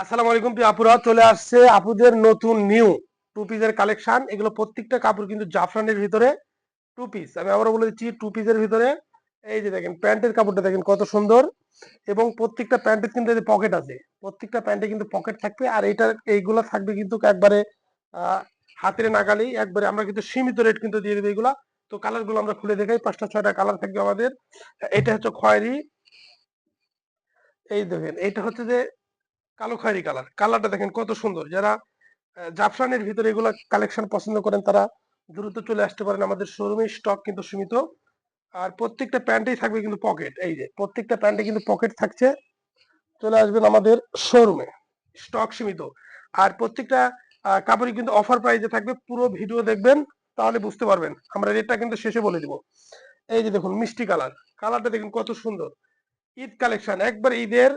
আসসালামু আলাইকুম প্রিয় আপুরা, চলে আসছে আপুদের নতুন নিউ টু পিসের কালেকশন এগুলো প্রত্যেকটা কাপড় কিন্তু জাফরানের ভিতরে টু পিস আমি আবারও বলে দিচ্ছি টু পিসের ভিতরে এই যে দেখেন, প্যান্টের কাপড়টা দেখেন কত সুন্দর। এবং প্রত্যেকটা প্যান্টের কিন্তু পকেট আছে, প্রত্যেকটা প্যান্টে কিন্তু পকেট থাকবে। আর এটা এইগুলো থাকবে কিন্তু একবারে হাতের নাগালেই একবারে আমরা কিন্তু সীমিত রেট কিন্তু দিয়ে দেবো এইগুলা তো কালারগুলো আমরা খুলে দেখাই, পাঁচটা, ছয়টা কালার থাকবে আমাদের। এটা হচ্ছে খয়েরি। এই দেখেন, এটা হচ্ছে যে কালো খয়েরি কালার কালারটা দেখেন কত সুন্দর। যারা জাফরানের ভিতরে এগুলো কালেকশন পছন্দ করেন, তারা দ্রুত চলে আসতে পারেন আমাদের শোরুমে স্টক কিন্তু সীমিত। আর প্রত্যেকটা প্যান্টেই থাকবে কিন্তু পকেট এই যে, প্রত্যেকটা প্যান্টে কিন্তু পকেট থাকছে। চলে আসবেন আমাদের শোরুমে স্টক সীমিত। আর প্রত্যেকটা কাপড়ই কিন্তু অফার প্রাইজে থাকবে। পুরো ভিডিও দেখবেন, তাহলে বুঝতে পারবেন। আমরা রেটটা কিন্তু শেষে বলে দিব। এই যে দেখুন, মিষ্টি কালার কালারটা দেখুন কত সুন্দর। ঈদ কালেকশন একবার ঈদের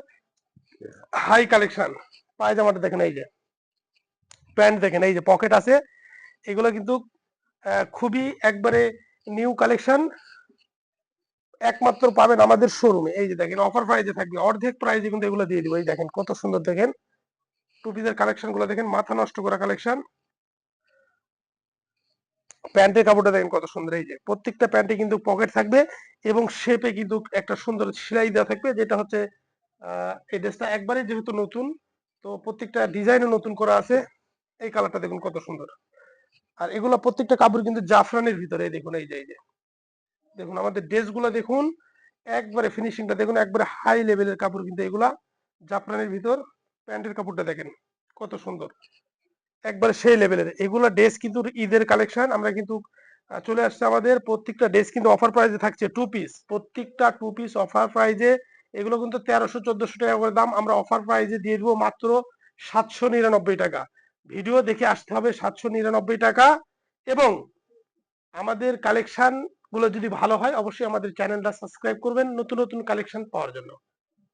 হাই কালেকশন পায়জামাটা দেখেন, এই যে। প্যান্ট দেখেন, এই যে পকেট আছে। এগুলো কিন্তু খুবই একবারে নিউ কালেকশন একমাত্র পাবেন আমাদের শোরুমে এই যে দেখেন অফার প্রাইজে থাকবে। অর্ধেক প্রাইজে কিন্তু এগুলো দিয়ে দিব। এই দেখেন, কত সুন্দর দেখেন। টুপিদের কালেকশনগুলো দেখেন, মাথা নষ্ট করা কালেকশন প্যান্টের কাপড়টা দেখেন, কত সুন্দর। এই যে, প্রত্যেকটা প্যান্টে কিন্তু পকেট থাকবে এবং শেপে কিন্তু একটা সুন্দর সেলাই দেওয়া থাকবে, যেটা হচ্ছে এই ড্রেসটা একবারে যেহেতু নতুন, তো প্রত্যেকটা ডিজাইনও নতুন করা আছে। এই কালারটা দেখুন কত সুন্দর। আর এগুলো প্রত্যেকটা কাপড় কিন্তু জাফরানের ভিতরে দেখুন, এই যে এই যে। দেখুন, আমাদের ড্রেসগুলা দেখুন, একবারে ফিনিশিংটা দেখুন, একবারে হাই লেভেলের কাপড় কিন্তু এগুলা জাফরানের ভিতর, প্যান্টের কাপড়টা দেখেন, কত সুন্দর। একবারে সেই লেভেলের এগুলা ড্রেস কিন্তু ঈদের কালেকশন আমরা কিন্তু চলে আসছে আমাদের। প্রত্যেকটা ড্রেস কিন্তু অফার প্রাইজে থাকছে টু পিস প্রত্যেকটা টু পিস অফার প্রাইজে এগুলো কিন্তু তেরোশো, চোদ্দশো টাকা করে দাম। আমরা অফার প্রাইজে দিয়ে দেবো মাত্র সাতশো নিরানব্বই টাকা। ভিডিও দেখে আসতে হবে সাতশো নিরানব্বই টাকা। এবং আমাদের কালেকশনগুলো যদি ভালো হয়, অবশ্যই আমাদের চ্যানেলটা সাবস্ক্রাইব করবেন নতুন নতুন কালেকশন পাওয়ার জন্য।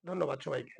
ধন্যবাদ সবাইকে।